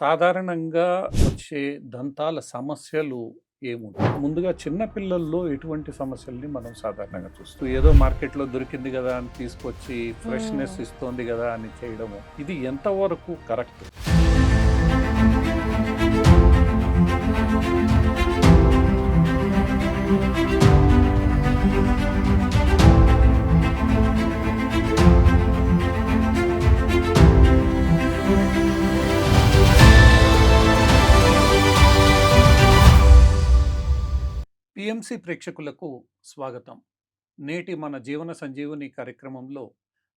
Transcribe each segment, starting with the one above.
సాధారణంగా వచ్చే దంతాల సమస్యలు ఏముంటాయి? ముందుగా చిన్న పిల్లల్లో ఎటువంటి సమస్యల్ని మనం సాధారణంగా చూస్తూ? ఏదో మార్కెట్లో దొరికింది కదా అని తీసుకొచ్చి ఫ్రెష్నెస్. ఇస్తోంది కదా అని చేయడము. ఇది ఎంతవరకు కరెక్ట్? పిఎంసి ప్రేక్షకులకు స్వాగతం. నేటి మన జీవన సంజీవని కార్యక్రమంలో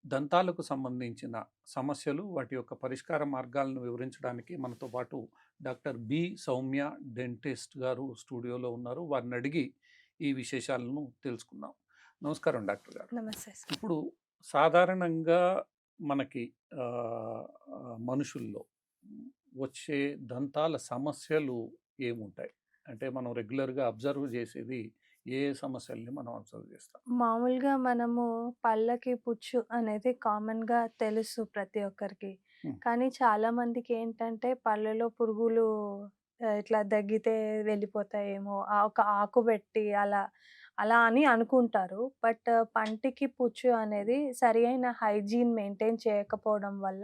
దంతాలకు సంబంధించిన సమస్యలు వాటి యొక్క పరిష్కార మార్గాలను వివరించడానికి మనతో పాటు డాక్టర్ బి. సౌమ్య డెంటిస్ట్ గారు స్టూడియోలో ఉన్నారు. వారిని అడిగి ఈ విశేషాలను తెలుసుకుందాం. నమస్కారం డాక్టర్ గారు. నమస్తే ఇప్పుడు సాధారణంగా మనకి మనుషుల్లో వచ్చే దంతాల సమస్యలు ఏముంటాయి? అంటే మనం రెగ్యులర్గా అబ్జర్వ్ చేసేది ఏ సమస్యల్ని మనం అబ్జర్వ్ చేస్తాం. మామూలుగా మనము పళ్ళకి పుచ్చు అనేది కామన్గా తెలుసు ప్రతి ఒక్కరికి. కానీ చాలా మందికి ఏంటంటే పళ్ళలో పురుగులు ఇట్లా దగ్గితే వెళ్ళిపోతాయేమో ఆ ఒక ఆకు పెట్టి అలా అలా అని అనుకుంటారు. బట్ పంటికి పుచ్చు అనేది సరి అయిన హైజీన్ మెయింటైన్ చేయకపోవడం వల్ల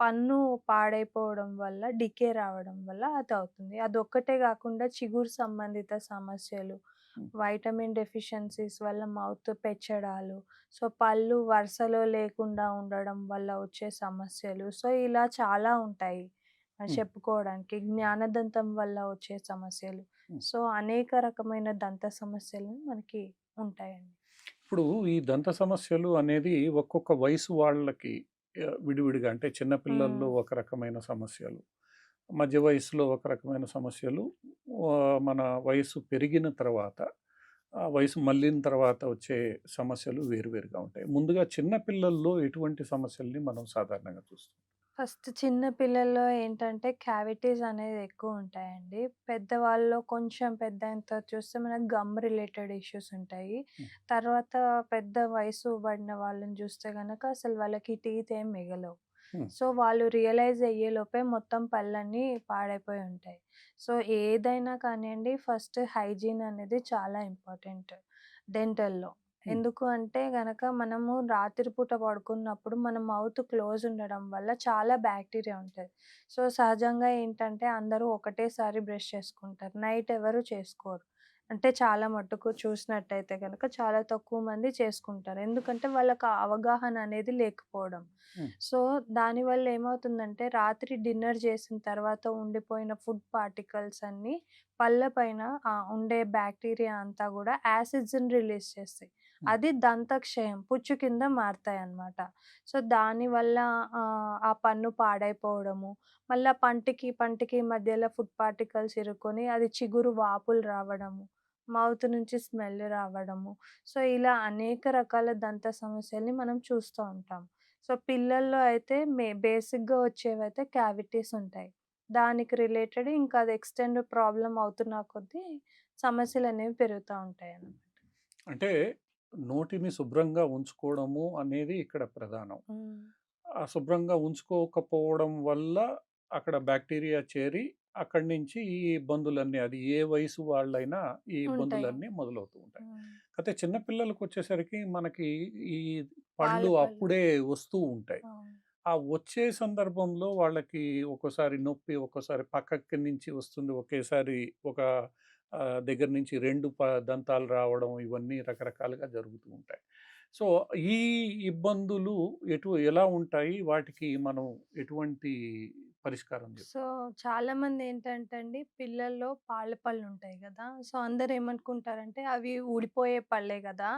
పన్ను పాడైపోవడం వల్ల డికే రావడం వల్ల అది అవుతుంది అదొక్కటే కాకుండా చిగురు సంబంధిత సమస్యలు. వైటమిన్ డెఫిషియన్సీస్ వల్ల మౌత్ పెచ్చడాలు సో పళ్ళు వరుసలో లేకుండా ఉండడం వల్ల వచ్చే సమస్యలు సో ఇలా చాలా ఉంటాయి. చెప్పుకోవడానికి జ్ఞానదంతం వల్ల వచ్చే సమస్యలు. సో అనేక రకమైన దంత సమస్యలు మనకి ఉంటాయండి ఇప్పుడు ఈ దంత సమస్యలు అనేది ఒక్కొక్క వయసు వాళ్ళకి విడివిడిగా అంటే చిన్నపిల్లల్లో. ఒక రకమైన సమస్యలు మధ్య వయసులో ఒక రకమైన సమస్యలు మన వయసు పెరిగిన తర్వాత ఆ వయసు మళ్ళిన తర్వాత వచ్చే సమస్యలు వేరువేరుగా ఉంటాయి ముందుగా చిన్నపిల్లల్లో ఎటువంటి సమస్యల్ని మనం సాధారణంగా చూస్తాం ఫస్ట్ చిన్న పిల్లల్లో ఏంటంటే క్యావిటీస్ అనేది ఎక్కువ ఉంటాయండి పెద్దవాళ్ళలో కొంచెం పెద్ద అయిన చూస్తే మనకు గమ్ రిలేటెడ్ ఇష్యూస్ ఉంటాయి. తర్వాత పెద్ద వయసు పడిన వాళ్ళని చూస్తే కనుక అసలు వాళ్ళకి టీత్ ఏం మిగలవు. సో వాళ్ళు రియలైజ్ అయ్యేలోపే మొత్తం పళ్ళన్నీ పాడైపోయి ఉంటాయి సో ఏదైనా కానివ్వండి ఫస్ట్ హైజీన్ అనేది చాలా ఇంపార్టెంట్ డెంటల్లో. ఎందుకు అంటే గనక మనము రాత్రిపూట పడుకున్నప్పుడు మన మౌత్ క్లోజ్ ఉండడం వల్ల చాలా బ్యాక్టీరియా ఉంటుంది. సో సహజంగా ఏంటంటే అందరూ ఒకటేసారి బ్రష్ చేసుకుంటారు. నైట్ ఎవరు చేసుకోరు. అంటే చాలా మట్టుకు చూసినట్టయితే కనుక చాలా తక్కువ మంది చేసుకుంటారు. ఎందుకంటే వాళ్ళకి అవగాహన అనేది లేకపోవడం. సో దానివల్ల ఏమవుతుందంటే రాత్రి డిన్నర్ చేసిన తర్వాత ఉండిపోయిన ఫుడ్ పార్టికల్స్ అన్నీ పళ్ళ పైన ఉండే బ్యాక్టీరియా అంతా కూడా యాసిడ్స్ని రిలీజ్ చేస్తాయి. అది దంతక్షయం పుచ్చు కింద మారుతాయి అన్నమాట సో దానివల్ల ఆ, పన్ను పాడైపోవడము మళ్ళీ పంటికి పంటికి మధ్యలో ఫుడ్ పార్టికల్స్ ఇరుక్కొని అది చిగురు వాపులు రావడము మౌత్ నుంచి స్మెల్ రావడము. సో ఇలా అనేక రకాల దంత సమస్యల్ని మనం చూస్తూ ఉంటాం. సో పిల్లల్లో అయితే మే బేసిక్గా వచ్చేవైతే క్యావిటీస్ ఉంటాయి. దానికి రిలేటెడ్ ఇంకా అది ఎక్స్టెండ్ ప్రాబ్లం అవుతున్న కొద్దీ సమస్యలు అనేవి పెరుగుతూ ఉంటాయి అన్నమాట అంటే నోటిని శుభ్రంగా ఉంచుకోవడము అనేది ఇక్కడ ప్రధానం. ఆ శుభ్రంగా ఉంచుకోకపోవడం వల్ల అక్కడ బ్యాక్టీరియా చేరి అక్కడి నుంచి ఈ ఇబ్బందులన్నీ అది ఏ వయసు వాళ్ళైనా ఈ ఇబ్బందులన్నీ మొదలవుతూ ఉంటాయి. అయితే చిన్నపిల్లలకు వచ్చేసరికి మనకి ఈ పళ్ళు. అప్పుడే వస్తూ ఉంటాయి. ఆ వచ్చే సందర్భంలో వాళ్ళకి ఒక్కోసారి నొప్పి ఒక్కోసారి పక్కకి నుంచి వస్తుంది ఒకేసారి ఒక దగ్గర నుంచి రెండు ప దంతాలు రావడం ఇవన్నీ రకరకాలుగా జరుగుతూ ఉంటాయి. సో ఈ ఇబ్బందులు ఎటు ఎలా ఉంటాయి? వాటికి మనం ఎటువంటి పరిష్కారం సో చాలా మంది ఏంటంటే అండి పిల్లల్లో పాల పళ్ళు ఉంటాయి కదా! సో అందరు ఏమనుకుంటారంటే అవి ఊడిపోయే పళ్ళే కదా!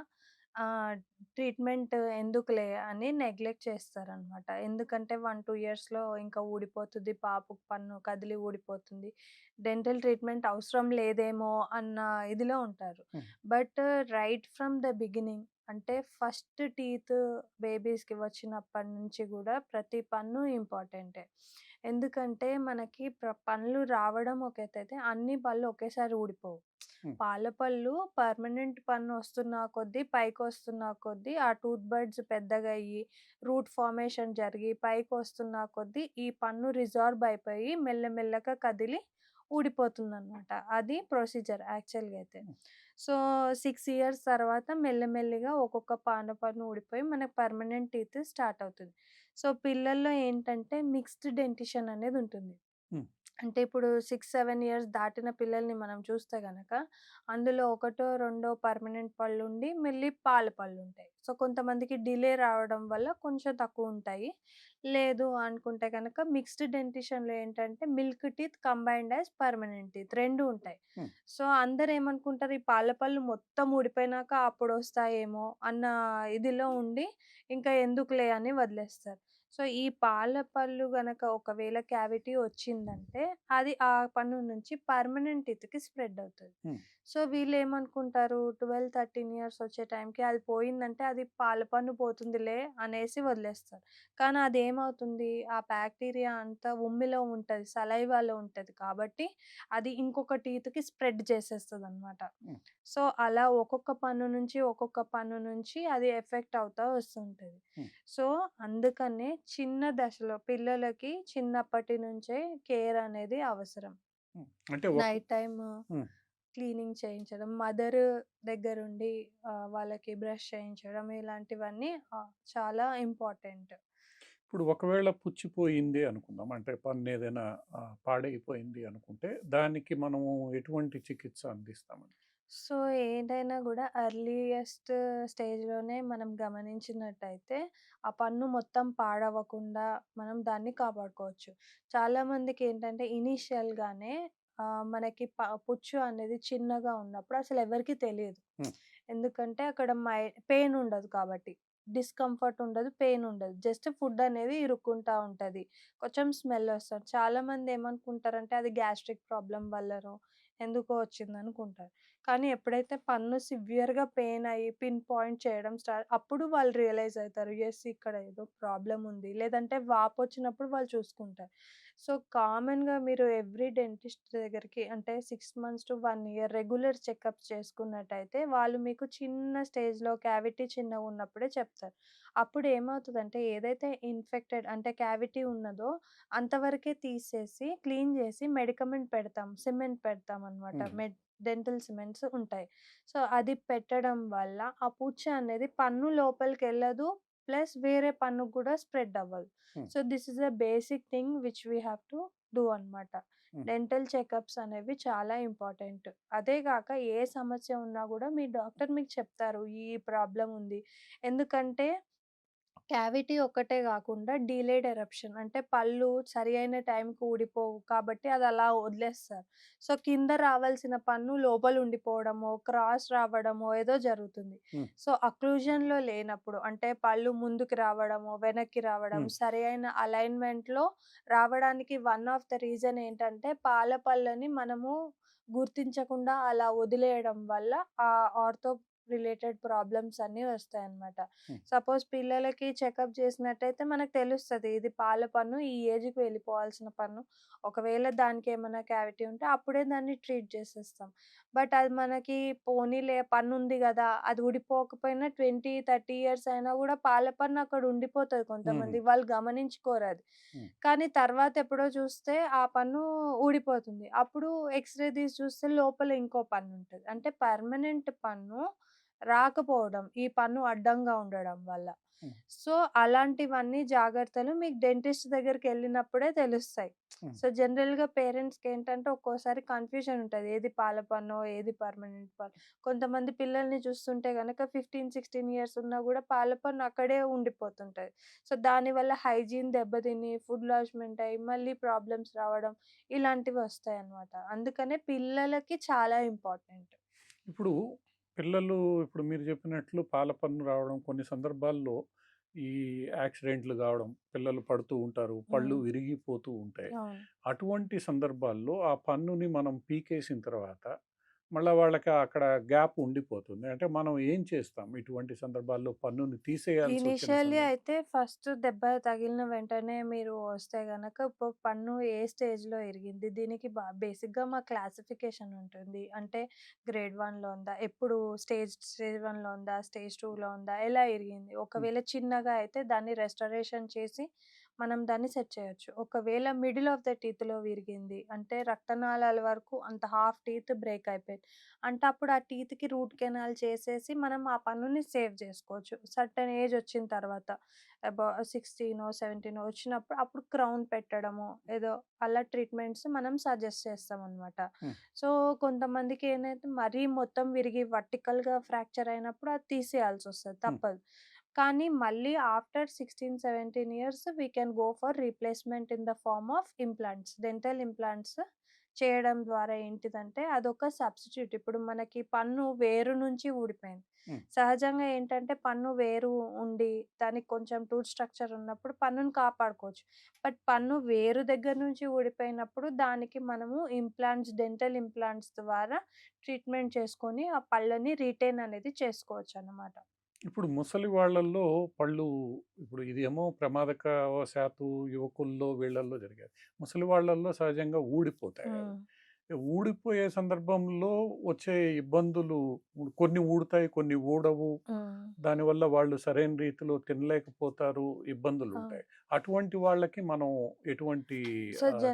ట్రీట్మెంట్ ఎందుకులే అని నెగ్లెక్ట్ చేస్తారనమాట. ఎందుకంటే వన్ టూ ఇయర్స్లో ఇంకా ఊడిపోతుంది పాపకు పన్ను కదిలి ఊడిపోతుంది. డెంటల్ ట్రీట్మెంట్ అవసరం లేదేమో అన్న ఇదిలో ఉంటారు. But right from the beginning అంటే ఫస్ట్ టీత్ బేబీస్కి వచ్చినప్పటి నుంచి కూడా ప్రతి పన్ను ఇంపార్టెంటే. ఎందుకంటే మనకి ప్ర పళ్ళు రావడం ఒక అన్ని పళ్ళు ఒకేసారి ఊడిపోవు. హ్మ్. పాల పళ్ళు పర్మనెంట్ పన్ను వస్తున్న కొద్దీ పైకొస్తున్న కొద్దీ ఆ టూత్ బడ్స్ పెద్దగయ్యి, రూట్ ఫార్మేషన్ జరిగి పైకొస్తున్న కొద్దీ ఈ పన్ను రిజార్బ్ అయిపోయి మెల్లమెల్లగా కదిలి ఊడిపోతుందనమాట. అది ప్రొసీజర్ యాక్చువల్‌గా అయితే. సో, 6 ఇయర్స్ తర్వాత మెల్లమెల్లిగా ఒక్కొక్క పాన పన్ను ఊడిపోయి మనకు పర్మనెంట్ టీత్ స్టార్ట్ అవుతది. సో, పిల్లల్లో ఏంటంటే మిక్స్డ్ డెంటిషన్ అనేది ఉంటుంది. అంటే ఇప్పుడు 6, 7 ఇయర్స్ దాటిన పిల్లల్ని మనం చూస్తే గనక అందులో ఒకటో, రెండో పర్మనెంట్ పళ్ళుండి మళ్ళీ పాల పళ్ళుంటాయి. సో, కొంతమందికి డిలే రావడం వల్ల కొంచెం తక్కువుంటాయి. లేదు అనుకుంటే గనక మిక్స్డ్ డెంటిషన్‌లో ఏంటంటే milk teeth combined as permanent teeth 2 ఉంటాయి. సో, అందరూ ఏమనుకుంటారు ఈ పాల పళ్ళు మొత్తం ఊడిపోయినాక అప్పుడొస్తాయేమో అన్న ఇదిలో ఉండి ఇంకా ఎందుకులే అని వదిలేస్తారు. సో, ఈ పాల పళ్ళు గనక ఒకవేళ క్యావిటీ వచ్చిందంటే అది ఆ పన్ను నుంచి పర్మనెంట్ టీత్‌కి స్ప్రెడ్ అవుతది. సో, వీళ్ళేమనుకుంటారు 12, 13 ఇయర్స్ వచ్చే టైంకి అది పోయిందంటే అది పాల పన్ను పోతుందిలే అనేసి వదిలేస్తారు. కానీ అదేమవుతుంది ఆ బ్యాక్టీరియా అంతా ఉమ్మిలో ఉంటది. సలైవాలో ఉంటది కాబట్టి అది ఇంకొక టీత్‌కి స్ప్రెడ్ చేసేస్తదనమాట. హ్మ్. సో, అలా ఒక్కొక్క పన్ను నుంచి, ఒక్కొక్క పన్ను నుంచి అది ఎఫెక్ట్ అవుతా వస్తుంటది. సో, అందుకనే చిన్న దశలో పిల్లలకి చిన్నప్పటి నుంచే కేర్ అనేది అవసరం. అంటే నైట్ టైమ్ హ్మ్. క్లీనింగ్ చేయించడం, మదర్ దగ్గరుండి ఆహ్, వాళ్ళకి బ్రష్ చేయించడం ఇలాంటివన్నీ చాలా ఇంపార్టెంట్. ఇప్పుడు ఒకవేళ పుచ్చిపోయింది అనుకుందాం. అంటే పన్నేదైనా ఆహ్, పాడైపోయింది అనుకుంటే దానికి మనము ఎటువంటి చికిత్స అందిస్తామండి? సో, ఏదైనా గూడా ఎర్లీయెస్ట్ స్టేజ్‌లోనే మనం గమనించినట్టయితే ఆ పన్ను మొత్తం పాడవ్వకుండా మనం దాన్ని కాపాడుకోవచ్చు. చాలామందికేంటంటే ఇనీషియల్‌గానే ఆహ్, మనకి ప పుచ్చు అనేది చిన్నగా ఉన్నప్పుడు అసలెవరికీ తెలీదు. హ్మ్. ఎందుకంటే అక్కడ మై పెయిన్ ఉండదు కాబట్టి. డిస్కంఫర్ట్ ఉండదు, పెయిన్ ఉండదు. జస్ట్ ఫుడ్ అనేది ఇరుక్కుంటా ఉంటది. కొంచెం స్మెల్ వస్తది. చాలామంది ఏమనుకుంటారంటే అది గ్యాస్ట్రిక్ ప్రాబ్లమ్ వల్లనో ఎందుకో వచ్చిందనుకుంటారు. కానీ ఎప్పుడైతే పన్ను సివియర్‌గా పెయిన్ అయ్యి పిన్ పాయింట్ చేయడం స్టార్ట్ అప్పుడు వాళ్ళు రియలైజ్ అయితారు. యెస్ ఇక్కడ ఏదో ప్రాబ్లమ్ ఉంది. లేదంటే వాపొచ్చినప్పుడు వాళ్ళు చూసుకుంటారు. సో, కామన్‌గా మీరు ఎవ్రీ డెంటిస్ట్ దగ్గరికి అంటే 6 months to 1 year regular checkups చేసుకున్నట్టయితే వాళ్ళు మీకు చిన్న స్టేజ్‌లో క్యావిటీ చిన్నగున్నప్పుడే చెప్తారు. అప్పుడు ఏమవుతదంటే ఏదైతే ఇన్ఫెక్టెడ్ అంటే క్యావిటీ ఉన్నదో అంతవరకే తీసేసి క్లీన్ చేసి మెడికమెంట్ పెడతాం. సిమెంట్ పెడతామనమాట. హ్మ్. మెడ్ డెంటల్ సిమెంట్స్ ఉంటాయి. సో, అది పెట్టడం వల్ల ఆ పుచ్చు అనేది పన్ను లోపలికెళ్ళదు. ప్లస్ వేరే పన్నుకి కూడా స్ప్రెడ్ అవ్వదు. So, this is a basic thing which we have to do అనమాట. డెంటల్ చెకప్స్ అనేవి చాలా ఇంపార్టెంట్. అదే గాక ఏ సమస్య ఉన్నా గూడా మీ డాక్టర్ మీకు చెప్తారు. ఈ ప్రాబ్లమ్ ఉంది. ఎందుకంటే క్యావిటీ ఒక్కటే గాకుండా డీలేడ్ ఎరప్షన్ అంటే పళ్ళు సరి అయిన టైంకి ఊడిపోవు కాబట్టి అది అలా వదిలేస్తారు. సో, కింద రావాల్సిన పన్ను లోపల ఉండిపోవడమో, క్రాస్ రావడమో ఏదో జరుగుతుంది. సో, అక్లూజన్‌లో లేనప్పుడు అంటే పళ్ళు ముందుకు రావడమో, వెనక్కి రావడం. సరి అయిన అలైన్‌మెంట్‌లో రావడానికి వన్ ఆఫ్ ద రీజన్ ఏంటంటే పాల పళ్ళని మనము గుర్తించకుండా అలా వదిలేయడం వల్ల ఆ ఆర్థో రిలేటెడ్ ప్రాబ్లమ్స్ అన్నీ వస్తాయన్నమాట. హ్మ్. సపోజ్ పిల్లలకి చెకప్ చేసినట్టయితే మనకు తెలుస్తది. ఇది పాల పన్ను ఈ ఏజ్‌కి వెళ్ళిపోవాల్సిన పన్ను. ఒకవేళ దానికేమన్నా క్యావిటీ ఉంటే అప్పుడే దాన్ని ట్రీట్ చేసేస్తాం. బట్ అది మనకి పోనీలే పన్నుంది గదా! అది ఊడిపోకపోయినా 20, 30 ఇయర్స్ అయినా గూడా పాల పన్ను అక్కడ ఉండిపోతది. కొంతమంది. వాళ్ళు గమనించుకోరది. హ్మ్. కానీ తర్వాత ఎప్పుడో చూస్తే ఆ పన్ను ఊడిపోతుంది. అప్పుడు ఎక్స్‌రే తీసి చూస్తే లోపల ఇంకో పన్నుంటది. అంటే పర్మనెంట్ పన్ను రాకపోవడం. ఈ పన్ను అడ్డంగా ఉండడం వల్ల. సో, అలాంటివన్నీ జాగ్రత్తలు మీకు డెంటిస్ట్ దగ్గరికెళ్ళినప్పుడే తెలుస్తాయి. హ్మ్. సో, జనరల్‌గా పేరెంట్స్‌కేంటంటే ఒక్కోసారి కన్‌ఫ్యూజన్ ఉంటది. ఏది పాల పన్నో, ఏది పర్మనెంట్ పన్ను. కొంతమంది పిల్లల్ని చూస్తుంటే గనక 15, 16 ఇయర్స్ ఉన్నా గూడా పాల పన్ను అక్కడే ఉండిపోతుంటది. సో, దానివల్ల హైజీన్ దెబ్బతిని ఫుడ్ లాడ్జ్‌మెంట్ అయ్యి మళ్ళీ ప్రాబ్లమ్స్ రావడం ఇలాంటివి వస్తాయన్నమాట. అందుకనే పిల్లలకి చాలా ఇంపార్టెంట్. ఇప్పుడు పిల్లలు ఇప్పుడు మీరు చెప్పినట్లు పాల పన్ను రావడం కొన్ని సందర్భాల్లో ఈ యాక్సిడెంట్లు కావడం, పిల్లలు పడుతూ ఉంటారు. పళ్ళు. విరిగిపోతూ ఉంటాయి. అటువంటి సందర్భాల్లో ఆ పన్నుని మనం పీకేసిన తర్వాత మళ్ళా వాళ్ళకి అక్కడ గ్యాప్ ఉండిపోతుంది. అంటే మనం ఏం చేస్తాం ఇటువంటి సందర్భాల్లో పన్నుని వచ్చిన ఇనీషియల్లీ? అయితే ఫస్ట్ దెబ్బ తగిలిన వెంటనే మీరు వస్తే గనక పన్ను ఏ స్టేజ్‌లో ఇరిగింది? దీనికి బ బేసిక్‌గా మా క్లాసిఫికేషన్ ఉంటుంది. అంటే గ్రేడ్ 1లో ఉందా? ఎప్పుడు స్టేజ్ స్టేజ్ 1లో ఉందా? స్టేజ్ 2లో ఉందా? ఎలా ఇరిగింది? ఒకవేళ చిన్నగా అయితే దాన్ని రెస్టరేషన్ చేసి మనం దాన్ని సెట్ చేయొచ్చు. ఒకవేళ మిడిల్ ఆఫ్ ద టీత్‌లో విరిగింది. అంటే రక్తనాళాల వరకు అంత హాఫ్ టీత్ బ్రేక్ అయిపోయింది. అంటే అప్పుడు ఆ టీత్‌కి రూట్ కెనాల్ చేసేసి మనం ఆ పన్నుని సేవ్ చేసుకోవచ్చు. సర్టెన్ ఏజ్ వచ్చిన తర్వాత అబౌ 16 17 వచ్చినప్పుడు అప్పుడు క్రౌన్ పెట్టడమో ఏదో అలా ట్రీట్మెంట్స్ మనం సజెస్ట్ చేస్తామనమాట. హ్మ్. సో, కొంతమందికి ఏంటంటే మరీ మొత్తం విరిగి వర్టికల్‌గా ఫ్రాక్చర్ అయినప్పుడు అది తీసేయాల్సొస్తది. హ్మ్. తప్పదు. కానీ మళ్ళీ after 16, 17 years we can go for replacement in the form of implants. Dental implants చేయడం ద్వారా ఏంటిదంటే అదొక సబ్స్టిట్యూట్. ఇప్పుడు మనకి పన్ను వేరు నుంచి ఊడిపోయింది. సహజంగా ఏంటంటే పన్ను వేరు ఉండి దానికి కొంచెం టూత్ స్ట్రక్చర్ ఉన్నప్పుడు పన్నుని కాపాడుకోవచ్చు. బట్ పన్ను వేరు దగ్గర నుంచి ఊడిపోయినప్పుడు దానికి మనము ఇంప్లాంట్స్ డెంటల్ ఇంప్లాంట్స్ ద్వారా ట్రీట్మెంట్ చేసుకొని ఆ పళ్ళని రిటైన్ అనేది చేసుకోవచ్చనమాట. ఇప్పుడు ముసలి వాళ్ళల్లో పళ్ళు ఇప్పుడు ఇదేమో ప్రమాదకవశాత్తు యువకుల్లో వీళ్ళల్లో జరిగేది. ముసలి వాళ్ళల్లో సహజంగా ఊడిపోతాయి ఊడిపోయే సందర్భంలో వచ్చే ఇబ్బందులు కొన్ని ఊడుతాయి, కొన్ని ఊడవు. దానివల్ల వాళ్ళు సరైన రీతిలో తినలేకపోతారు, ఆ! ఇబ్బందులుంటాయి. అటువంటి వాళ్ళకి మనం ఎటువంటి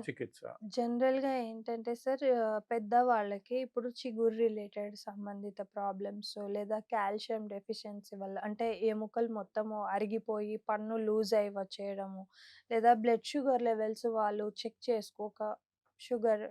చికిత్స? జనరల్‌గా ఏంటంటే సార్ ఆహ్, పెద్దవాళ్ళకి ఇప్పుడు చిగురు రిలేటెడ్ సంబంధిత ప్రాబ్లమ్స్ లేదా కాల్షియం డెఫిషియన్సీ వల్ల అంటే ఎముకలు మొత్తము అరిగిపోయి పన్ను లూజ్ అయ్యి వచ్చేయడము, లేదా బ్లడ్ షుగర్ లెవెల్స్ వాళ్ళు చెక్ చేసుకోక షుగర్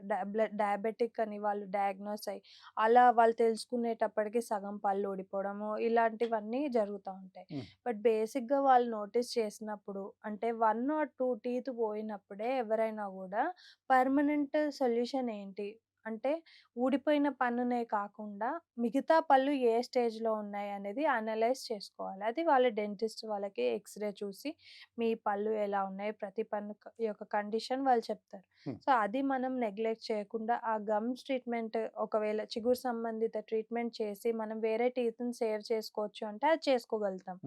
డయాబెటిక్ అని వాళ్ళు డయాగ్నోస్ అయ్యి, అలా వాళ్ళు తెలుసుకునేటప్పటికి సగం పళ్ళు ఊడిపోవడము, ఇలాంటివన్నీ జరుగుతా ఉంటాయి. బట్ బేసిక్‌గా వాళ్ళు నోటీస్ చేసినప్పుడు అంటే 1 ఆర్ 2 టీత్ పోయినప్పుడే ఎవరైనా గూడా పర్మనెంట్ సొల్యూషన్ ఏంటి? అంటే ఊడిపోయిన పన్నునే కాకుండా మిగతా పళ్ళు ఏ స్టేజ్‌లో ఉన్నాయనేది అనలైజ్ చేసుకోవాలి. అది వాళ్ళ డెంటిస్ట్ వాళ్ళకి ఎక్స్‌రే చూసి మీ పళ్ళు ఎలా ఉన్నాయి? ప్రతి పన్ను యొక్క కండిషన్ వాళ్ళు చెప్తారు. సో, అది మనం నెగ్లెక్ట్ చేయకుండా ఆ గమ్స్ ట్రీట్మెంట్ ఒకవేళ చిగురు సంబంధిత ట్రీట్మెంట్ చేసి మనం వేరే టీత్‌ని సేవ్ చేసుకోవచ్చు అంటే అది చేసుకోగలుగుతాం.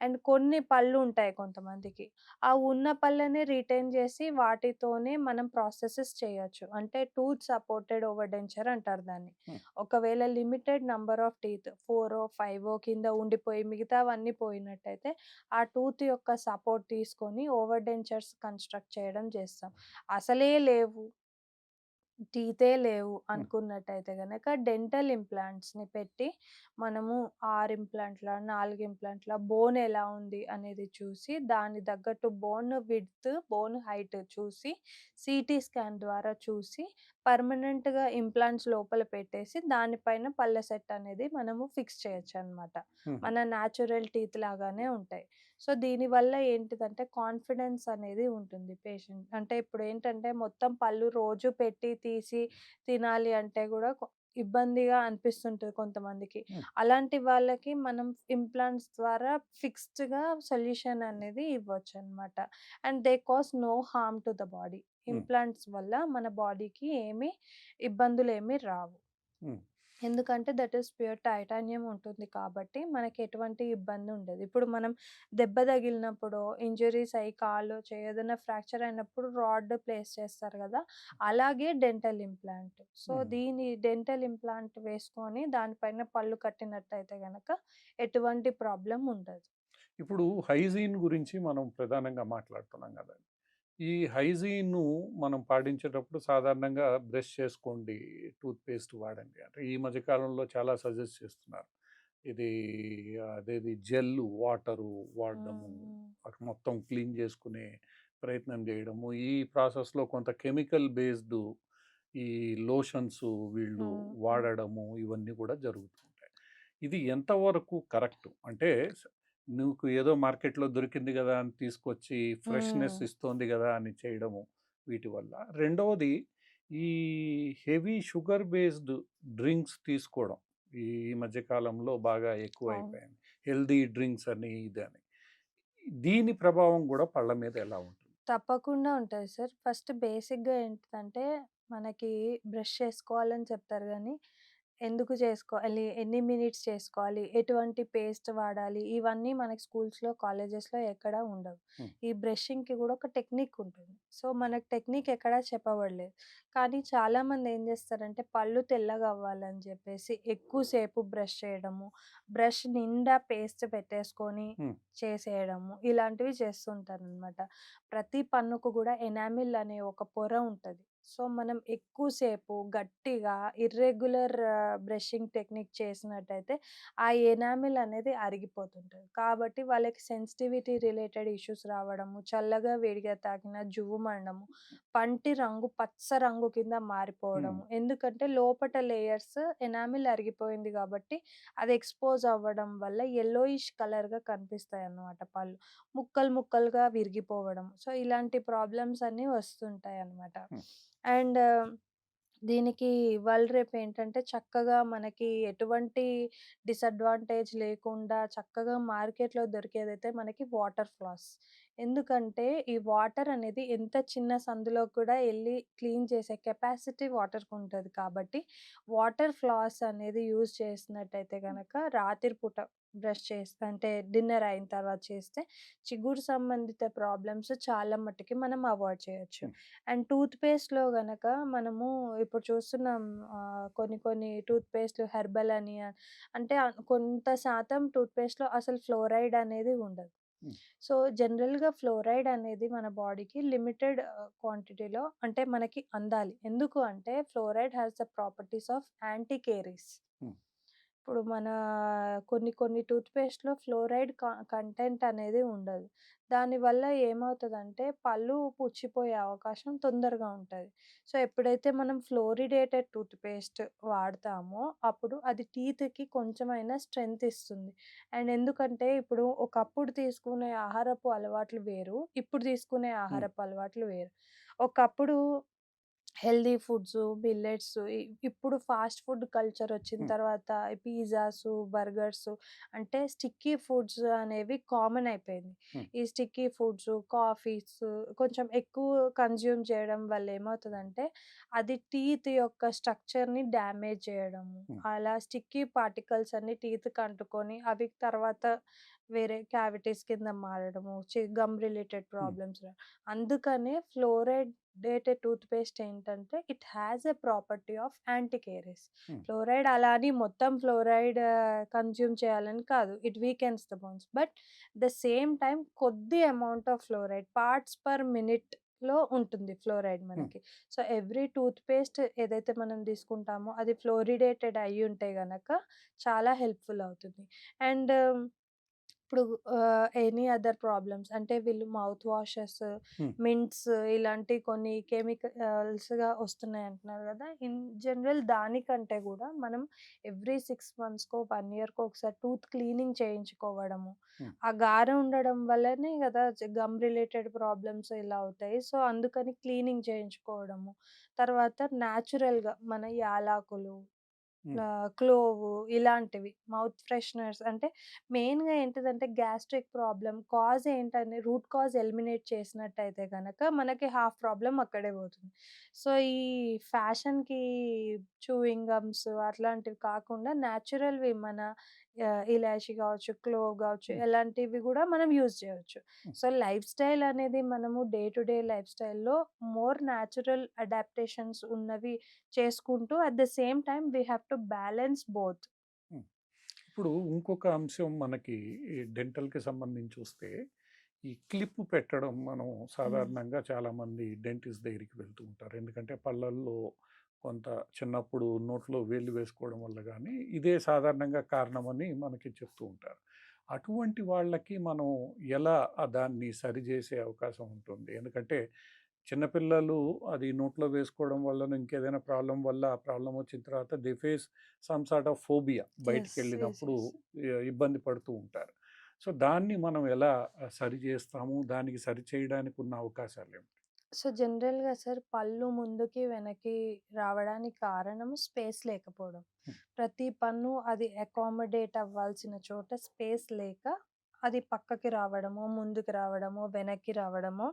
అండ్ కొన్ని పళ్ళు ఉంటాయి కొంతమందికి. ఆ ఉన్న పళ్ళనే రిటైన్ చేసి వాటితోనే మనం ప్రాసెసెస్ చేయొచ్చు. అంటే టూత్ సపోర్టెడ్ ఓవర్‌డెంచర్ అంటారు దాన్ని. ఒకవేళ లిమిటెడ్ నంబర్ ఆఫ్ టీత్ 4 ఫైవో కింద ఉండిపోయి మిగతావన్నీ పోయినట్టయితే ఆ టూత్ యొక్క సపోర్ట్ తీసుకొని ఓవర్‌డెంచర్స్ కన్‌స్ట్రక్ట్ చేయడం చేస్తాం. అసలే లేవు టీతే లేవు హ్మ్. అనుకున్నట్టయితే గనక డెంటల్ ఇంప్లాంట్స్‌ని పెట్టి మనము 6 ఇంప్లాంట్‌లా, 4 ఇంప్లాంట్‌లా, బోన్ ఎలా ఉంది అనేది చూసి దానికి తగ్గట్టు బోన్ విడ్త్, బోన్ హైట్ చూసి సీటీ స్కాన్ ద్వారా చూసి పర్మనెంట్‌గా ఇంప్లాంట్స్ లోపల పెట్టేసి దానిపైన పళ్ళ సెట్ అనేది మనము ఫిక్స్ చేయొచ్చనమాట. హుహు. మన న్యాచురల్ టీత్ లాగానే ఉంటాయి. సో, దీనివల్ల ఏంటిదంటే కాన్ఫిడెన్స్ అనేది ఉంటుంది పేషెంట్ అంటే ఇప్పుడేంటంటే మొత్తం పళ్ళు రోజు పెట్టి తీసి తినాలి అంటే గూడా కొ ఇబ్బందిగా అనిపిస్తుంటది కొంతమందికి. అలాంటి వాళ్ళకి మనం ఇంప్లాంట్స్ ద్వారా ఫిక్స్డ్‌గా సొల్యూషన్ అనేది ఇవ్వొచ్చనమాట. And they cause no harm to the body. Implants వల్ల మన బాడీకి ఏమి ఇబ్బందులేమి రావు. ఎందుకంటే దట్ ఈస్ ప్యూర్ టైటానియం ఉంటుంది కాబట్టి మనకి ఎటువంటి ఇబ్బంది ఉండదు. ఇప్పుడు మనం దెబ్బ తగిలినప్పుడో, ఇంజ్యూరీస్ అయ్యి చెయ్యో ఏదైనా ఫ్రాక్చర్ అయినప్పుడు రాడ్ ప్లేస్ చేస్తారు గదా! అలాగే డెంటల్ ఇంప్లాంట్. సో. దీని డెంటల్ ఇంప్లాంట్ వేసుకొని దానిపైన పళ్ళు కట్టినట్టయితే గనక ఎటువంటి ప్రాబ్లమ్ ఉండదు. ఇప్పుడు హైజీన్ గురించి మనం ప్రధానంగా మాట్లాడుతున్నాం గదా! ఈ హైజీన్‌ను మనం పాటించేటప్పుడు సాధారణంగా బ్రష్ చేసుకోండి, టూత్ పేస్ట్ వాడండి. అంటే ఈ మధ్య కాలంలో చాలా సజెస్ట్ చేస్తున్నారు. ఇది అదేది జెల్ వాటరు వాడడము. అటు మొత్తం క్లీన్ చేసుకునే ప్రయత్నం చేయడము. ఈ ప్రాసెస్‌లో కొంత కెమికల్ బేస్డ్ ఈ లోషన్స్ వీళ్ళు. వాడడము ఇవన్నీ కూడా జరుగుతూ ఉంటాయి. ఇది ఎంతవరకు కరెక్టు? అంటే నీకు ఏదో మార్కెట్‌లో దొరికింది గదా! అని తీసుకొచ్చి ఫ్రెష్‌నెస్. ఇస్తోంది గదా! అని చేయడము వీటి వల్ల. రెండవది ఈ హెవీ షుగర్ బేస్డ్ డ్రింక్స్ తీసుకోవడం. ఈ మధ్య కాలంలో బాగా అవును. ఎక్కువైపోయింది. హెల్తీ డ్రింక్స్ అని, ఇదని. దీని ప్రభావం గూడా పళ్ళ మీద ఎలా ఉంటుంది? తప్పకుండా ఉంటది సార్. ఫస్ట్ బేసిక్‌గా ఏంటిదంటే మనకి బ్రష్ చేసుకోవాలని చెప్తారు గానీ ఎందుకు చేసుకోవాలి? ఎన్ని మినిట్స్ చేసుకోవాలి? ఎటువంటి పేస్ట్ వాడాలి? ఇవన్నీ మనకి స్కూల్స్‌లో, కాలేజెస్‌లో ఎక్కడా ఉండవు. హ్మ్. ఈ బ్రషింగ్‌కి గూడా ఒక టెక్నిక్ ఉంటుంది. సో, మనకు టెక్నిక్ ఎక్కడా చెప్పబడలేదు. కానీ చాలామంది ఏం చేస్తారంటే పళ్ళు తెల్లగా అవ్వాలని చెప్పేసి ఎక్కువ సేపు బ్రష్ చేయడము, బ్రష్ నిండా పేస్ట్ పెట్టేసుకొని హ్మ్. చేసేయడము, ఇలాంటివి చేస్తుంటారనమాట. ప్రతి పన్నుకు గూడా ఎనామిల్ అనే ఒక పొర ఉంటది. సో, మనం ఎక్కువ సేపు గట్టిగా ఇర్రెగ్యులర్ బ్రషింగ్ టెక్నిక్ చేసినట్టయితే ఆ ఎనామిల్ అనేది అరిగిపోతుంటది. కాబట్టి వాళ్ళకి సెన్సిటివిటీ రిలేటెడ్ ఇష్యూస్ రావడము, చల్లగా, వేడిగా తాకిన జువ్వుమనడము, పంటి రంగు పచ్చ రంగు కింద మారిపోవడము. ఎందుకంటే లోపట లేయర్స్ ఎనామిల్ అరిగిపోయింది కాబట్టి అది ఎక్స్‌పోజ్ అవ్వడం వల్ల యెల్లోయిష్ కలర్‌గా కనిపిస్తాయన్నమాట పళ్ళు. ముక్కలు ముక్కలుగా విరిగిపోవడం. సో, ఇలాంటి ప్రాబ్లమ్స్ అన్నీ వస్తుంటాయన్నమాట. హ్మ్. అండ్ దీనికి ఇవాళ రేపు ఏంటంటే చక్కగా మనకి ఎటువంటి డిసడ్వాంటేజ్ లేకుండా చక్కగా మార్కెట్‌లో దొరికేదైతే మనకి వాటర్ ఫ్లాస్. ఎందుకంటే ఈ వాటర్ అనేది ఎంత చిన్న సందులో కూడా ఎళ్ళి క్లీన్ చేసే కెపాసిటీ వాటర్‌కుంటది కాబట్టి వాటర్ ఫ్లాస్ అనేది యూజ్ చేసినట్టయితే గనక రాత్రి పూట బ్రష్ చేస్తే అంటే డిన్నర్ అయిన తర్వాత చేస్తే చిగురు సంబంధిత ప్రాబ్లమ్స్ చాలా మట్టుకి మనం అవాయిడ్ చేయొచ్చు. హ్మ్. అండ్ టూత్ పేస్ట్‌లో గనక మనము ఇప్పుడు చూస్తున్నాం ఆహ్, కొన్ని కొన్ని టూత్ పేస్ట్‌లు హెర్బల్ అని అంటే కొంత శాతం టూత్ పేస్ట్‌లో అసలు ఫ్లోరైడ్ అనేది ఉండదు. సో, జనరల్‌గా ఫ్లోరైడ్ అనేది మన బాడీకి లిమిటెడ్ క్వాంటిటీలో అంటే మనకి అందాలి. ఎందుకు అంటే fluoride has the properties of anti caries. ఇప్పుడు మన కొన్ని కొన్ని టూత్ పేస్ట్‌లో ఫ్లోరైడ్ క కంటెంట్ అనేది ఉండదు. దానివల్ల ఏమవుతదంటే పళ్ళు పుచ్చిపోయే అవకాశం తొందరగా ఉంటది. సో, ఎప్పుడైతే మనం ఫ్లోరిడేటెడ్ టూత్ పేస్ట్ వాడతామో అప్పుడు అది టీత్‌కి కొంచెమైనా స్ట్రెంత్ ఇస్తుంది. అండ్ ఎందుకంటే ఇప్పుడు ఒకప్పుడు తీసుకునే ఆహారపు అలవాట్లు వేరు. ఇప్పుడు తీసుకునే. ఆహారపు అలవాట్లు వేరు. ఒకప్పుడు హెల్తీ ఫుడ్సు, మిల్లెట్సు ఇప్పుడు ఫాస్ట్ ఫుడ్ కల్చర్ వచ్చిన. తర్వాత పిజ్జాసు, బర్గర్సు అంటే స్టిక్కీ ఫుడ్స్ అనేవి కామన్ అయిపోయింది. ఈ స్టిక్కీ ఫుడ్సు, కాఫీసు కొంచెం ఎక్కువ కన్జ్యూమ్ చేయడం వల్ల ఏమవుతదంటే అది టీత్ యొక్క స్ట్రక్చర్‌ని డ్యామేజ్ చేయడము. అలా స్టిక్కీ పార్టికల్స్ అన్నీ టీత్‌కి అంటుకొని అవి తర్వాత వేరే క్యావిటీస్ కింద మారడము, చి గమ్ రిలేటెడ్. ప్రాబ్లమ్స్ అందుకనే ఫ్లోరైడేటెడ్ టూత్ పేస్ట్ ఏంటంటే it has a property of anti caries. Hmm. Fluoride అలా అని మొత్తం ఫ్లోరైడ్ కన్జ్యూమ్ చేయాలని కాదు. It weakens the bones. But the same time కొద్ది amount of fluoride parts per మినిట్‌లో ఉంటుంది ఫ్లోరైడ్. మనకి. సో, ఎవ్రీ టూత్ పేస్ట్ ఏదైతే మనం తీసుకుంటామో అది ఫ్లోరిడేటెడ్ అయ్యుంటే గనక చాలా హెల్ప్‌ఫుల్ అవుతుంది. అండ్ ఇప్పుడు ఎనీ అదర్ ప్రాబ్లమ్స్ అంటే వీళ్ళు మౌత్ వాషెస్. మింట్స్ ఇలాంటి కొన్ని కెమికల్స్‌గా వస్తున్నాయి అంటున్నారు గదా! ఇన్ జనరల్ దానికంటే గూడా మనం ఎవ్రీ 6 మంత్స్‌కో, 1 ఇయర్‌కో ఒకసారి టూత్ క్లీనింగ్ చేయించుకోవడము. ఆ గారె ఉండడం వల్లనే! జ గమ్ రిలేటెడ్ ప్రాబ్లమ్స్ ఇలా అవుతాయి. సో, అందుకని క్లీనింగ్ చేయించుకోవడము. తర్వాత న్యాచురల్‌గా మన యాలకులు క్లోవు ఇలాంటివి మౌత్ ఫ్రెషనర్స్ అంటే మెయిన్‌గా ఏంటిదంటే గ్యాస్ట్రిక్ ప్రాబ్లం కాజ్ ఏంటని రూట్ కాజ్ ఎలిమినేట్ చేసినట్టయితే కనుక మనకి హాఫ్ ప్రాబ్లం అక్కడే పోతుంది. సో, ఈ ఫ్యాషన్‌కి చూయింగ్ గమ్స్ అట్లాంటివి కాకుండా న్యాచురల్‌వి మన ఇలాచి గావచ్చు, క్లోవ్ గావచ్చు హ్మ్. ఇలాంటివి గూడా మనం యూజ్ చేయొచ్చు. హ్మ్. సో, లైఫ్ స్టైల్ అనేది మనము డే టు డే లైఫ్ స్టైల్‌లో మోర్ న్యాచురల్ అడాప్టేషన్స్ ఉన్నవి చేసుకుంటూ at the same time we have to balance both. ఇప్పుడు ఇంకొక అంశం మనకి డెంటల్‌కి సంబంధించి చూస్తే ఈ క్లిప్ పెట్టడం మనం. సాధారణంగా చాలామంది డెంటిస్ట్ దగ్గరికి వెళ్తూ ఉంటారు. ఎందుకంటే పళ్ళల్లో కొంత చిన్నప్పుడు నోట్లో వేళ్ళు వేసుకోవడం వల్ల గానీ ఇదే సాధారణంగా కారణమని మనకి చెప్తూ ఉంటారు. అటువంటి వాళ్ళకి మనం ఎలా దాన్ని సరిజేసే అవకాశం ఉంటుంది? ఎందుకంటే చిన్నపిల్లలు అది నోట్లో వేసుకోవడం వల్లనో ఇంకేదైనా ప్రాబ్లమ్ వల్ల ఆ ప్రాబ్లమ్ వచ్చిన తర్వాత they face some sort of phobia yes. ఇ ఇబ్బంది పడుతూ ఉంటారు. సో, దాన్ని మనం ఎలా ఆహ్, సరిజేస్తాము? దానికి సరిచేయడానికి ఉన్న అవకాశాలేమిటి? సో, జనరల్‌గా సార్ పళ్ళు ముందుకి, వెనక్కి రావడానికి కారణం స్పేస్ లేకపోవడం. ప్రతి పన్ను అది అకామోడేట్ అవ్వాల్సిన చోట స్పేస్ లేక అది పక్కకి రావడమో, ముందుకు రావడమో, వెనక్కి రావడమో.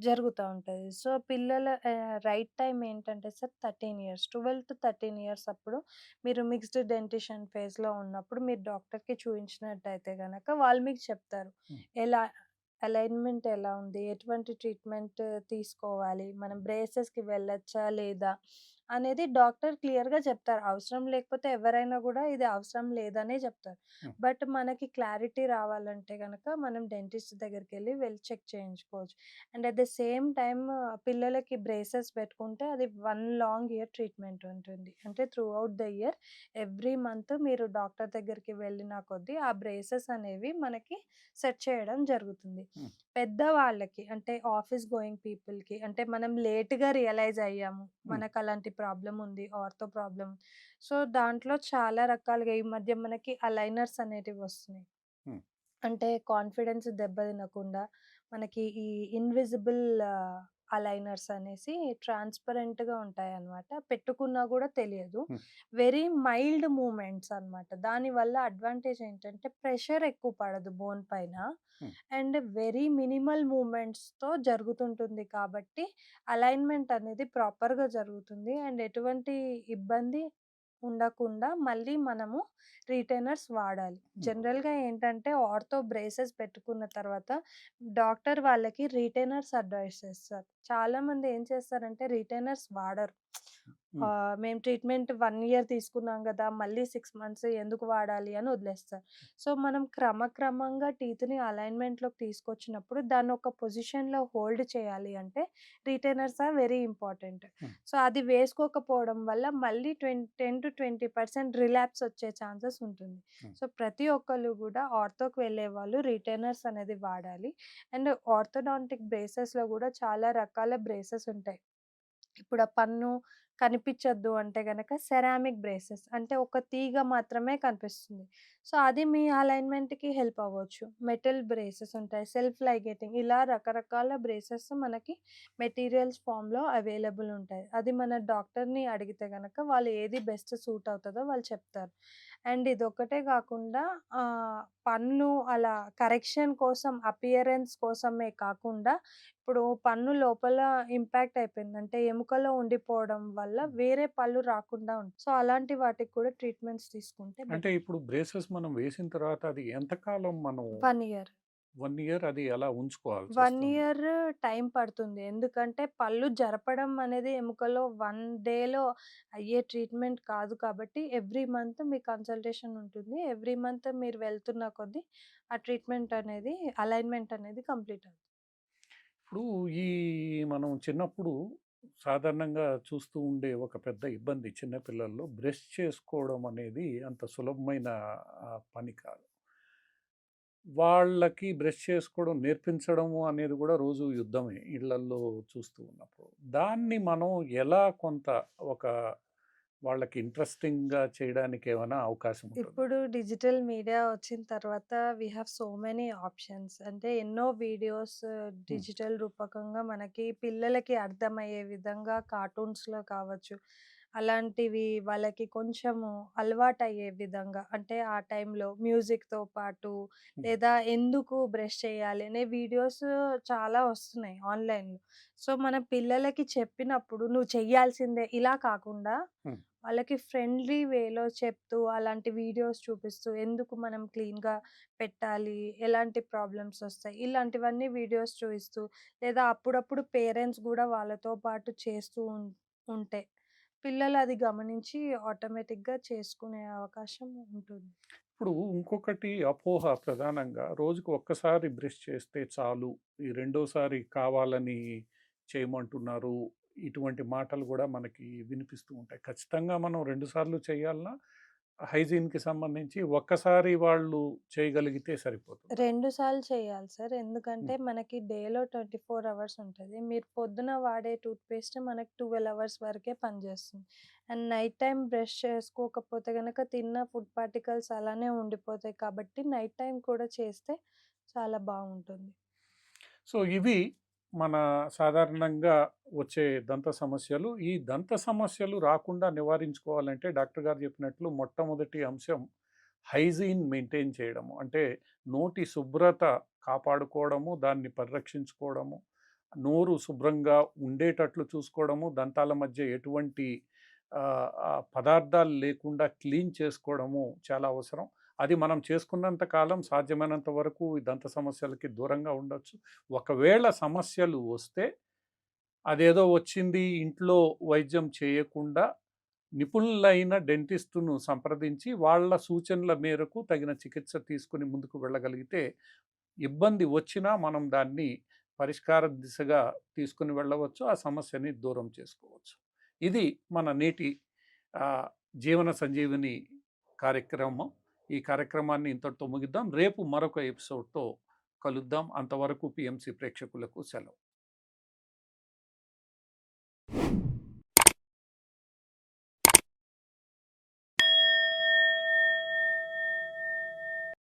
జరుగుతా ఉంటది. సో, పిల్లల రైట్ టైమ్ ఏంటంటే సార్ 13 ఇయర్స్. 12-13 ఇయర్స్ అప్పుడు మీరు మిక్స్డ్ డెంటిషన్ ఫేజ్‌లో ఉన్నప్పుడు మీరు డాక్టర్‌కి చూయించినట్టయితే గనక వాళ్ళు మీకు చెప్తారు. ఎలా అలైన్‌మెంట్ ఎలా ఉంది? ఎటువంటి ట్రీట్మెంట్ తీసుకోవాలి? మనం బ్రేసెస్‌కి వెళ్ళొచ్చా? లేదా? అనేది డాక్టర్ క్లియర్‌గా చెప్తారు. అవసరం లేకపోతే ఎవరైనా గూడా ఇది అవసరం లేదనే చెప్తారు. బట్ మనకి క్లారిటీ రావాలంటే గనక మనం డెంటిస్ట్ దగ్గరికెళ్ళి వెళ్ళి చెక్ చేయించుకోవచ్చు. And at the same time పిల్లలకి బ్రేసెస్ పెట్టుకుంటే అది 1 లాంగ్ ఇయర్ ట్రీట్మెంట్ ఉంటుంది. అంటే throughout the year every month మీరు డాక్టర్ దగ్గరికి వెళ్ళిన కొద్దీ ఆ బ్రేసెస్ అనేవి మనకి సెట్ చేయడం జరుగుతుంది. హ్మ్. పెద్దవాళ్ళకి అంటే ఆఫీస్ గోయింగ్ పీపుల్‌కి అంటే మనం లేట్‌గా రియలైజ్ అయ్యాము. మనకు అలాంటి ప్రాబ్లమ్ ఉంది. Ortho problem. సో, దాంట్లో చాలా రకాలుగా ఈ మధ్య మనకి అలైనర్స్ అనేటివి వస్తున్నాయి. అంటే కాన్ఫిడెన్స్ దెబ్బతినకుండా మనకి ఈ ఇన్విజిబుల్ అలైనర్స్ అనేసి ట్రాన్స్‌పరెంట్‌గా ఉంటాయన్నమాట. పెట్టుకున్నా గూడా తెలియదు. వెరీ మైల్డ్ మూవ్‌మెంట్స్ అన్నమాట. దానివల్ల అడ్వాంటేజ్ ఏంటంటే ప్రెషర్ ఎక్కువ పడదు బోన్ పైన. అండ్ వెరీ మినిమల్ మూవ్‌మెంట్స్‌తో జరుగుతుంటుంది కాబట్టి అలైన్‌మెంట్ అనేది ప్రాపర్‌గా జరుగుతుంది. అండ్ ఎటువంటి ఇబ్బంది ఉండకుండా మళ్ళీ మనము రిటైనర్స్ వాడాలి. జనరల్‌గా ఏంటంటే ఆర్థో బ్రేసెస్ పెట్టుకున్న తర్వాత డాక్టర్ వాళ్ళకి రిటైనర్స్ అడ్వైస్ చేస్తారు. చాలామంది ఏం చేస్తారంటే రిటైనర్స్ వాడరు. మేము ట్రీట్మెంట్ 1 ఇయర్ తీసుకున్నాం గదా! మళ్ళీ 6 మంత్స్ ఎందుకు వాడాలి అని వదిలేస్తారు. సో, మనం క్రమక్రమంగా టీత్‌ని అలైన్‌మెంట్‌లోకి తీసుకొచ్చినప్పుడు దాన్ని ఒక పొజిషన్‌లో హోల్డ్ చేయాలి అంటే retainers are very important. So, అది వేసుకోకపోవడం వల్ల మళ్ళీ ట్వెన్ 10-20% రిలాప్స్ వచ్చే ఛాన్సెస్ ఉంటుంది. సో, ప్రతి ఒక్కళ్ళు గూడా ఆర్థోకి వెళ్ళేవాళ్ళు రిటైనర్స్ అనేది వాడాలి. అండ్ ఆర్థోడాంటిక్ బ్రేసెస్‌లో గూడా చాలా రకాల రకాల బ్రేసెస్ ఉంటాయి. ఇప్పుడు ఆ పన్ను కనిపించద్దు అంటే కనుక సెరామిక్ బ్రేసెస్ అంటే ఒక తీగ మాత్రమే కనిపిస్తుంది. సో, అది మీ అలైన్‌మెంట్‌కి హెల్ప్ అవ్వచ్చు. మెటల్ బ్రేసెస్ ఉంటాయి. సెల్ఫ్ లైగేటింగ్ ఇలా రకరకాల బ్రేసెస్ మనకి మెటీరియల్స్ ఫామ్లో అవైలబుల్ ఉంటాయి. అది మన డాక్టర్‌ని అడిగితే కనుక వాళ్ళు ఏది బెస్ట్ సూట్ అవుతుందో వాళ్ళు చెప్తారు. అండ్ ఇదొక్కటే ఆహ్, పన్ను అలా కరెక్షన్ కోసం అపియరెన్స్ కోసమే కాకుండా ఇప్పుడు పన్ను లోపల ఇంపాక్ట్ అయిపోయింది. అంటే ఎముకలో ఉండిపోవడం వల్ల. వేరే పళ్ళు రాకుండా ఉంటుంది. సో, అలాంటి వాటికి కూడా ట్రీట్మెంట్స్ తీసుకుంటే అంటే. ఇప్పుడు బ్రేసెస్ మనం వేసిన తర్వాత అది ఎంతకాలం మనం 1 ఇయర్. 1 ఇయర్ అది అలా 1 ఉంచుకోవాల్సొస్తుంది? ఇయర్ టైం పడుతుంది. ఎందుకంటే పళ్ళు జరపడం అనేది ఎముకలో 1 డేలో అయ్యే ట్రీట్మెంట్ కాదు కాబట్టి ఎవ్రీ మంత్ మీ కన్సల్టేషన్ ఉంటుంది. ఎవ్రీ మంత్ మీరు వెళ్తున్న కొద్దీ ఆ ట్రీట్మెంట్ అనేది అలైన్‌మెంట్ అనేది కంప్లీట్ అవుతుంది. ఇప్పుడు ఈ మనం చిన్నప్పుడు సాధారణంగా చూస్తూ ఉండే ఒక పెద్ద ఇబ్బంది చిన్న పిల్లల్లో బ్రష్ చేసుకోవడం అనేది అంత సులభమైన పని కాదు. వాళ్ళకి బ్రష్ చేసుకోవడం నేర్పించడము అనేది కూడా రోజు యుద్ధమే ఇళ్ళల్లో చూస్తూ ఉన్నప్పుడు. దాన్ని మనం ఎలా కొంత ఒక వాళ్ళకి ఇంట్రెస్టింగ్‌గా చేయడానికి ఏమైనా అవకాశం? ఇప్పుడు డిజిటల్ మీడియా వచ్చిన తర్వాత we have so many options. అంటే ఎన్నో వీడియోస్. డిజిటల్ రూపకంగా మనకి పిల్లలకి అర్థమయ్యే విధంగా కార్టూన్స్‌లో కావచ్చు. అలాంటివి వాళ్ళకి కొంచెము అలవాటయ్యే విధంగా అంటే ఆ టైంలో మ్యూజిక్‌తో పాటు. లేదా ఎందుకు బ్రష్ చేయాలి అనే వీడియోస్ చాలా వస్తున్నాయి ఆన్‌లైన్‌లో. సో, మన పిల్లలకి చెప్పినప్పుడు నువ్వు చెయ్యాల్సిందే ఇలా కాకుండా. వాళ్ళకి ఫ్రెండ్లీ వేలో చెప్తూ అలాంటి వీడియోస్ చూపిస్తూ ఎందుకు మనం క్లీన్‌గా పెట్టాలి, ఎలాంటి ప్రాబ్లమ్స్ వస్తాయి, ఇలాంటివన్నీ వీడియోస్ చూయిస్తూ లేదా అప్పుడప్పుడు పేరెంట్స్ గూడా వాళ్ళతో పాటు చేస్తూ ఉంటే పిల్లలు అది గమనించి ఆటోమేటిక్‌గా చేసుకునే అవకాశం ఉంటుంది. ఇప్పుడు ఇంకొకటి అపోహ ప్రధానంగా రోజుకు ఒక్కసారి బ్రష్ చేస్తే చాలు. ఈ రెండోసారి కావాలని చేయమంటున్నారు. ఇటువంటి మాటలు కూడా మనకి వినిపిస్తూ ఉంటాయి. ఖచ్చితంగా మనం రెండుసార్లు చేయాలన్నా హైజీన్‌కి సంబంధించి ఒక్కసారి వాళ్ళు చేయగలిగితే సరిపోతుందా? 2 సార్లు చేయాలి సార్. ఎందుకంటే. మనకి డేలో 24 అవర్స్ ఉంటది. మీరు పొద్దున వాడే టూత్ పేస్ట్ మనకి 12 అవర్స్ వరకే పనిచేస్తుంది. అండ్ నైట్ టైమ్ బ్రష్ చేసుకోకపోతే గనక తిన్న ఫుడ్ పార్టికల్స్ అలానే ఉండిపోతాయి కాబట్టి నైట్ టైమ్ కూడా చేస్తే చాలా బావుంటుంది. సో, ఇవి మన సాధారణంగా వచ్చే దంత సమస్యలు. ఈ దంత సమస్యలు రాకుండా నివారించుకోవాలంటే డాక్టర్ గారు చెప్పినట్లు మొట్టమొదటి అంశం హైజీన్ మెయింటైన్ చేయడము అంటే నోటి శుభ్రత కాపాడుకోవడము దాన్ని పరిరక్షించుకోవడము నోరు శుభ్రంగా ఉండేటట్లు చూసుకోవడము దంతాల మధ్య ఎటువంటి పదార్థాలు లేకుండా క్లీన్ చేసుకోవడము చాలా అవసరం అది మనం చేసుకున్నంత కాలం సాధ్యమైనంత వరకు ఈ దంత సమస్యలకి దూరంగా ఉండొచ్చు. ఒకవేళ సమస్యలు వస్తే అదేదో వచ్చింది ఇంట్లో వైద్యం చేయకుండా నిపుణులైన డెంటిస్టును సంప్రదించి వాళ్ళ సూచనల మేరకు తగిన చికిత్స తీసుకుని ముందుకు వెళ్ళగలిగితే ఇబ్బంది వచ్చినా మనం దాన్ని పరిష్కార దిశగా తీసుకుని వెళ్ళవచ్చు. ఆ సమస్యని దూరం చేసుకోవచ్చు. ఇది మన నేటి జీవన సంజీవిని కార్యక్రమం. ఈ కార్యక్రమాన్ని ఇంతటితో ముగిద్దాం. రేపు మరొక ఎపిసోడ్తో కలుద్దాం. అంతవరకు పిఎంసి ప్రేక్షకులకు సెలవు.